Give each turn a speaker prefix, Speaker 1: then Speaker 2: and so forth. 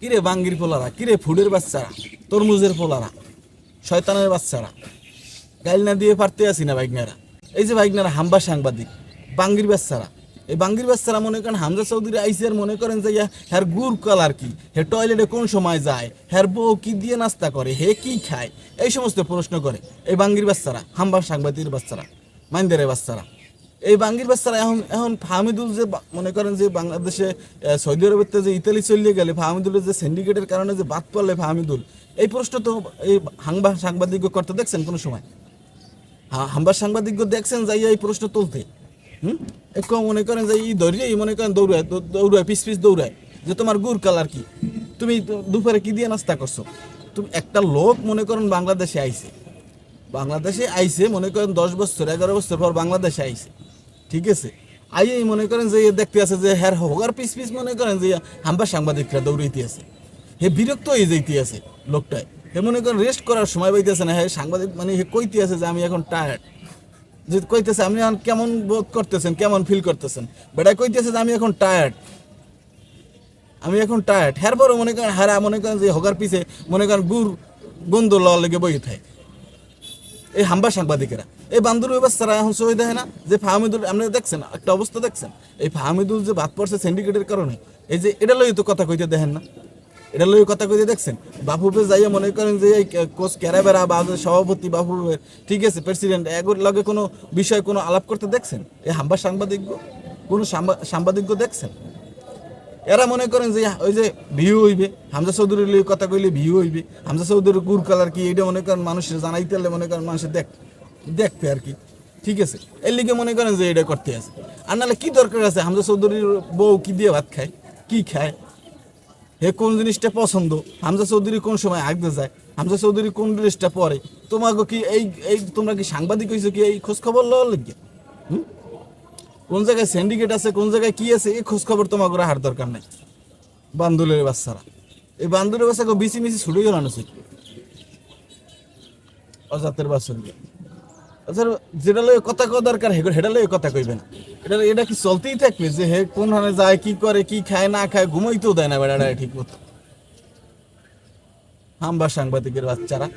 Speaker 1: কিরে বাঙ্গির পোলারা, কিরে ফুডের বাচ্চারা, তরমুজের পোলারা, শয়তানের বাচ্চারা। গাইল না দিয়ে পারতে আসি না বাইকনারা এই যে বাইকনারা হাম্বা সাংবাদিক, বাঙ্গির বাচ্চারা। এই বাঙ্গির বাচ্চারা মনে করেন হামজা চৌধুরী আইসি আর মনে করেন যে হ্যার গুড় কালার কি হে টয়লেটে কোন সময় যায় হ্যার বউ কি দিয়ে নাস্তা করে, হে কি খায়, এই সমস্ত প্রশ্ন করে। এই বাঙ্গির বাচ্চারা, হাম্বা সাংবাদিকের বাচ্চারা, মাইন্দারের বাচ্চারা। এই বাঙ্গির বাচ্চারা এখন এখন ফাহামিদুল যে মনে করেন যে বাংলাদেশে সৌদি আরবের যে ইতালি চলিয়ে গেলে ফাহামিদুলের যে সিন্ডিকেটের কারণে যে বাদ পড়লে ফাহামিদুল, এই প্রশ্ন তো এই হাংবা সাংবাদিক করতে দেখছেন কোনো সময়? হা- হাম্বার সাংবাদিক দেখছেন যাই এই প্রশ্ন তুলতে। হুম? একটু মনে করেন যে এই দৌড়িয়ে মনে করেন দৌড়ায় দৌড়ায়, পিস পিস দৌড়ায় যে তোমার গুড় কালার কি। তুমি দুপুরে কি দিয়ে নাস্তা করছ? তুমি একটা লোক মনে করেন বাংলাদেশে আইছে। বাংলাদেশে আইছে মনে করেন দশ বছর, এগারো বছর পর বাংলাদেশে আইছে। ঠিক আছে। আইয়েই মনে করেন যে দেখতে আছে যে হ্যার হোগার পিস পিস মনে করেন যে হাম্বার সাংবাদিকরা দৌড়াইতে আছে। হে বিরক্ত হয়ে যাইতে আছে লোকটায় হে মনে করেন রেস্ট করার সময় পাইতেছে না, হে সাংবাদিক মানে হে কইতে আছে যে আমি এখন টায়ার্ড যে কইতেছে, আপনি এখন কেমন বোধ করতেছেন, কেমন ফিল করতেছেন? বেটা কইতেছে যে, আমি এখন টায়ার্ড আমি এখন টায়ার্ড হ্যার বড় মনে করেন, হারা মনে করেন যে হোগার পিছে মনে করেন গুড়, গন্ধ লওয়ার লেগে বই থাকে। এই হাম্বা সাংবাদিকেরা। এই বান্দর ব্যবস্থারা এখন সই দেয় না যে ফাহামিদুল আপনারা দেখছেন, একটা অবস্থা দেখছেন? এই ফাহামিদুল যে বাদ পড়ছে সিন্ডিকেটের কারণে, এই যে এটা লই তো কথা কইতে দেখেন না। এটা লই কথা কইতে দেখছেন? বাপুপে যাইয়া মনে করেন যে এই কোচ ক্যারাবেরা বা সভাপতি বাপুপে ঠিক আছে প্রেসিডেন্ট এগুর লগে কোনো বিষয় কোনো আলাপ করতে দেখছেন? এই হাম্বা সাংবাদিক কোনো সাংবা- সাংবাদিক দেখছেন? এরা মনে করেন যে, ওই যে ভিউ হইবে, হামজা চৌধুরীর কথা কইলে ভিউ হইবে, হামজা চৌধুরীর গুর কালার কি এটা মনে করেন মানুষের জানাইতে মনে করেন মানুষের দেখ দেখবে আর কি। ঠিক আছে? এর লিগে মনে করেন যে এটা করতে আছে। আর নাহলে কি দরকার আছে? হামজা চৌধুরীর বউ কি দিয়ে ভাত খায়? কি খায়? হে কোন জিনিসটা পছন্দ? হামজা চৌধুরী কোন সময় আগতে যায়? হামজা চৌধুরী কোন ড্রেসটা পরে? তোমাকে কি এই এই তোমরা কি সাংবাদিক হয়েছো কি এই খোঁজ খবর লওয়ার লাগে? কোন জায়গায় সিন্ডিকেট আছে, কোন জায়গায় কি আছে, এই খোঁজ খবর তোমাকে রাখার দরকার নাই। বান্দুলের বাচ্চারা। এই বান্দুলের বাচ্চাকে বিসি মিসি ছুটে গেল উচিত অজাতের বাচ্চা আচ্ছা যেটা লয়ে কথা কওয়া দরকার হেটা লয়ে কথা কইবেন। এটা এটা কি চলতেই থাকবে যে হে কোন হানে যায়, কি করে, কি খায়, না খায়, ঘুমাইতেও দেয় না বেড়াটা ঠিক মতো। হাম্বা সাংবাদিকের বাচ্চারা।